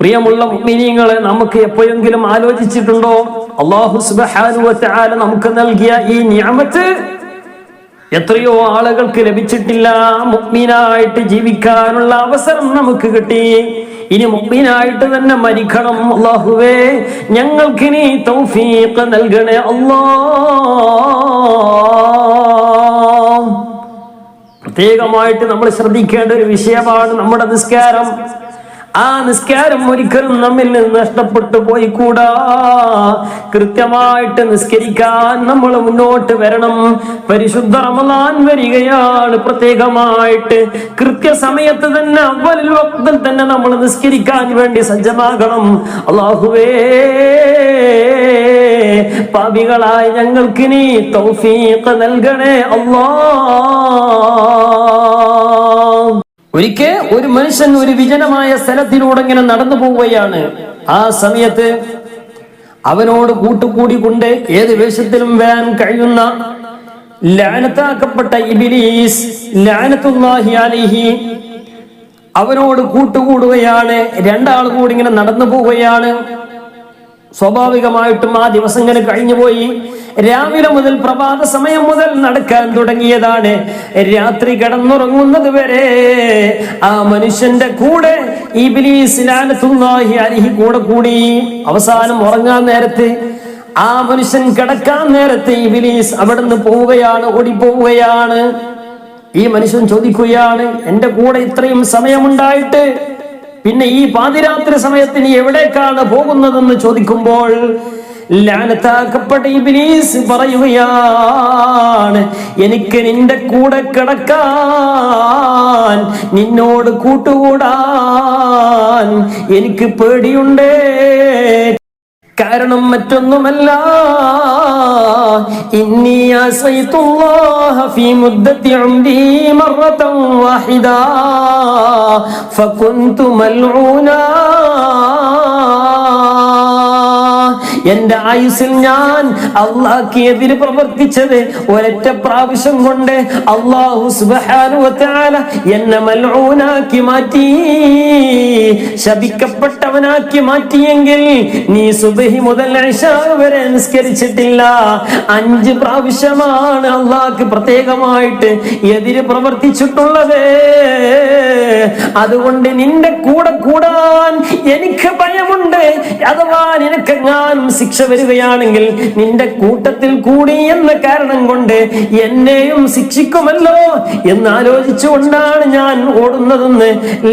പ്രിയമുള്ള മുഅ്മിനീങ്ങളെ നമുക്ക് എപ്പോഴെങ്കിലും ആലോചിച്ചിട്ടുണ്ടോ? അള്ളാഹു തആല നമുക്ക് നൽകിയ ഈ നിഅമത്ത് എത്രയോ ആളുകൾക്ക് ലഭിച്ചിട്ടില്ല. മുക്മീനായിട്ട് ജീവിക്കാനുള്ള അവസരം നമുക്ക് കിട്ടി. ഇനി മുക്മീനായിട്ട് തന്നെ മരിക്കണം. അള്ളാഹുവേ ഞങ്ങൾക്ക് ഇനി തൗഫീഖ് നൽകണേ അള്ളാ പ്രത്യേകമായിട്ട് നമ്മൾ ശ്രദ്ധിക്കേണ്ട ഒരു വിഷയമാണ് നമ്മുടെ നിസ്കാരം. ആ നിസ്കാരം ഒരിക്കലും നമ്മിൽ നിന്ന് നഷ്ടപ്പെട്ടു പോയി കൂടാ കൃത്യമായിട്ട് നിസ്കരിക്കാൻ നമ്മൾ മുന്നോട്ട് വരണം. പരിശുദ്ധ റമദാൻ വരികയാണ് പ്രത്യേകമായിട്ട്. കൃത്യസമയത്ത് തന്നെ അവലിൽ വക്തിൽ തന്നെ നമ്മൾ നിസ്കരിക്കാൻ വേണ്ടി സജ്ജമാകണം. അള്ളാഹുവേ പാപികളായ ഞങ്ങൾക്കിനി തൗഫീഖ് നൽകണേ അല്ലാ. ഒരിക്കൽ ഒരു മനുഷ്യൻ ഒരു വിജനമായ സ്ഥലത്തിലൂടെ ഇങ്ങനെ നടന്നു പോവുകയാണ്. ആ സമയത്ത് അവനോട് കൂട്ടുകൂടി കൊണ്ട് ഏത് വേഷത്തിലും വരാൻ കഴിയുന്ന ലാനത്താക്കപ്പെട്ട ഇബിലീസ് ലാനത്തുല്ലാഹി അവനോട് കൂട്ടുകൂടുകയാണ്. രണ്ടാൾ കൂടി ഇങ്ങനെ നടന്നു പോവുകയാണ്. സ്വാഭാവികമായിട്ടും ആ ദിവസം ഇങ്ങനെ കഴിഞ്ഞുപോയി. രാവിലെ മുതൽ പ്രഭാത സമയം മുതൽ നടക്കാൻ തുടങ്ങിയതാണ്. രാത്രി കടന്നുറങ്ങുന്നത് വരെ ആ മനുഷ്യന്റെ കൂടെ അലിഹി കൂടെ കൂടി അവസാനം ഉറങ്ങാൻ നേരത്ത് ആ മനുഷ്യൻ കിടക്കാൻ നേരത്ത് ഈ ബിലീസ് അവിടുന്ന് പോവുകയാണ് ഓടിപ്പോവുകയാണ്. ഈ മനുഷ്യൻ ചോദിക്കുകയാണ് എന്റെ കൂടെ ഇത്രയും സമയമുണ്ടായിട്ട് പിന്നെ ഈ പാതിരാത്രി സമയത്തിന് എവിടേക്കാണ് പോകുന്നതെന്ന് ചോദിക്കുമ്പോൾ ലാനത്താക്കപ്പെട്ട പറയുകയാണ് എനിക്ക് നിന്റെ കൂടെ കിടക്കാൻ നിന്നോട് കൂട്ടുകൂടാൻ എനിക്ക് പേടിയുണ്ടേ. കാരണം മറ്റൊന്നുമല്ല ഇന്നി മൽഊനാ. എന്റെ ആയുസിൽ ഞാൻ അള്ളാഹ്ക്ക് എതിര് പ്രവർത്തിച്ചത് ഒരൊറ്റ പ്രാവശ്യം കൊണ്ട് അള്ളാഹു എന്നെ മൽഊനാക്കി മാറ്റി. ശപിക്കപ്പെട്ടവനാക്കി മാറ്റിയെങ്കിൽ നീ സുബഹി മുതൽ വരെ നിസ്കരിച്ചിട്ടില്ല. അഞ്ച് പ്രാവശ്യമാണ് അള്ളാഹ്ക്ക് പ്രത്യേകമായിട്ട് എതിര് പ്രവർത്തിച്ചിട്ടുള്ളത്. അതുകൊണ്ട് നിന്റെ കൂടെ കൂടാൻ എനിക്ക് ഭയമുണ്ട്. അഥവാ നിനക്കെങ്ങാനും ശിക്ഷ വരികയാണെങ്കിൽ നിന്റെ കൂട്ടത്തിൽ കൂടി എന്ന കാരണം കൊണ്ട് എന്നെയും ശിക്ഷിക്കുമല്ലോ എന്ന് ആലോചിച്ചുകൊണ്ടാണ് ഞാൻ ഓടുന്നതെന്ന്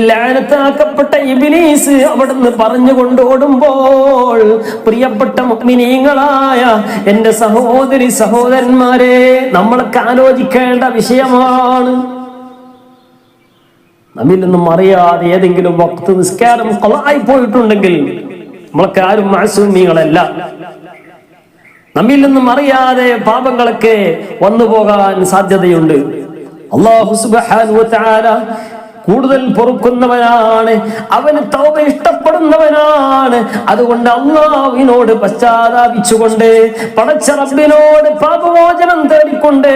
ലാനത്താക്കപ്പെട്ട ഇബിലീസ് അവിടുന്ന് പറഞ്ഞുകൊണ്ട് ഓടുമ്പോൾ പ്രിയപ്പെട്ട മുഗ്മിനീങ്ങളായ എന്റെ സഹോദരി സഹോദരന്മാരെ നമ്മളൊക്കെ ആലോചിക്കേണ്ട വിഷയമാണ്. നമ്മിൽ നിന്നും അറിയാതെ ഏതെങ്കിലും വക്ത് നിസ്കാരം കൊളായി പോയിട്ടുണ്ടെങ്കിൽ നമ്മളൊക്കെ ആരും മാസൂമികളല്ല നമ്മിൽ നിന്നും അറിയാതെ പാപങ്ങളൊക്കെ വന്നു പോകാൻ സാധ്യതയുണ്ട് അള്ളാഹു കൂടുതൽ പൊറുക്കുന്നവനാണ്. അവന് തൗബ ഇഷ്ടപ്പെടുന്നവനാണ്. അതുകൊണ്ട് അള്ളാവിനോട് പശ്ചാത്താപിച്ചുകൊണ്ട് പടച്ച റബ്ബിനോട് പാപമോചനം തേടിക്കൊണ്ട്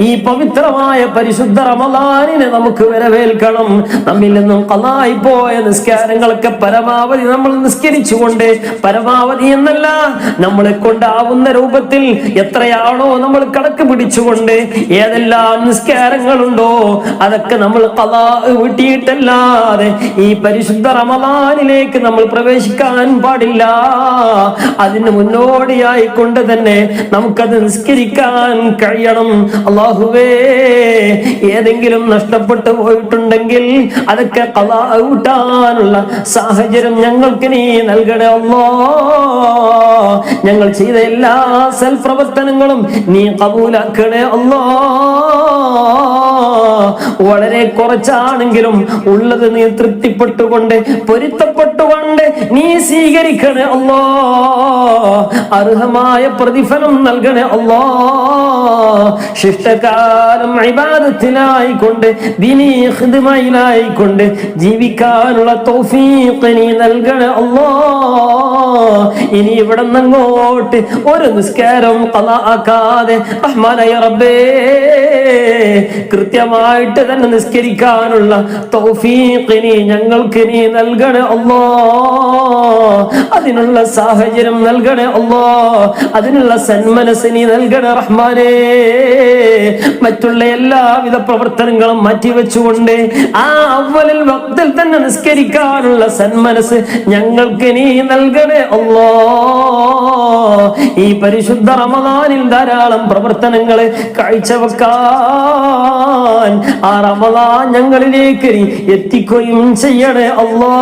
ഈ പവിത്രമായ പരിശുദ്ധ റമദാനിനെ നമുക്ക് വരവേൽക്കണം. നമ്മിൽ നിന്നും കലായി പോയ നിസ്കാരങ്ങളൊക്കെ പരമാവധി നമ്മൾ നിസ്കരിച്ചുകൊണ്ട് പരമാവധി എന്നല്ല നമ്മളെ കൊണ്ടാവുന്ന രൂപത്തിൽ എത്രയാണോ നമ്മൾ കണക്ക് പിടിച്ചുകൊണ്ട് ഏതെല്ലാം നിസ്കാരങ്ങളുണ്ടോ അതൊക്കെ നമ്മൾ കലാ വീട്ടിയിട്ടല്ലാതെ ഈ പരിശുദ്ധ റമദാനിലേക്ക് നമ്മൾ പ്രവേശിക്കാൻ പാടില്ല. അതിന് മുന്നോടിയായി കൊണ്ട് തന്നെ നമുക്കത് നിസ്കരിക്കാൻ കഴിയണം. അള്ളാഹുവേ ഏതെങ്കിലും നഷ്ടപ്പെട്ടു പോയിട്ടുണ്ടെങ്കിൽ അതൊക്കെ ഊട്ടാനുള്ള സാഹചര്യം ഞങ്ങൾക്ക് നീ നൽകണേ അല്ലോ ഞങ്ങൾ ചെയ്ത എല്ലാ സൽപ്രവർത്തനങ്ങളും നീ കബൂലാക്കണേ അല്ലോ വളരെ കുറച്ചാണെങ്കിലും ഉള്ളത് നീ തൃപ്തിപ്പെട്ടുകൊണ്ട് പൊരുത്തപ്പെട്ടുകൊണ്ട് നീ സ്വീകരിക്കണേ അല്ലോ. അർഹമായ പ്രതിഫലം നൽകണേ അല്ലോ. ശിഷ്ടകാലം ഇബാദത്തിലായിക്കൊണ്ട് ദിനീ ഖിദ്മയിലായിക്കൊണ്ട് ജീവിക്കാനുള്ള തൗഫീഖ് നീ നൽകണേ അല്ലോ. ഇനി ഇവിടെ നിന്നങ്ങോട്ട് ഒരു നിസ്കാരം കലാക്കാതെ റബ്ബേ. കൃത്യമായിട്ട് തന്നെ നിസ്കരിക്കാനുള്ള തൗഫീഖിനി ഞങ്ങൾക്ക് നീ നൽകണേ അല്ലോ. അതിനുള്ള സാഹചര്യം നൽകണേ അല്ലോ. അതിനുള്ള സന്മനസ് നീ നൽകണേ റഹ്മാനേ. മറ്റുള്ള എല്ലാവിധ പ്രവർത്തനങ്ങളും മാറ്റിവെച്ചുകൊണ്ട് ആ അവലിൽ വഖ്തിൽ തന്നെ നിസ്കരിക്കാനുള്ള സന്മനസ് ഞങ്ങൾക്ക് നീ നൽകണേ അല്ലോ. ഈ പരിശുദ്ധ റമദാനിൽ ധാരാളം പ്രവർത്തനങ്ങൾ ആ റമദാൻ ഞങ്ങളിലേക്ക് എത്തിക്കുകയും ചെയ്യണേ അല്ലോ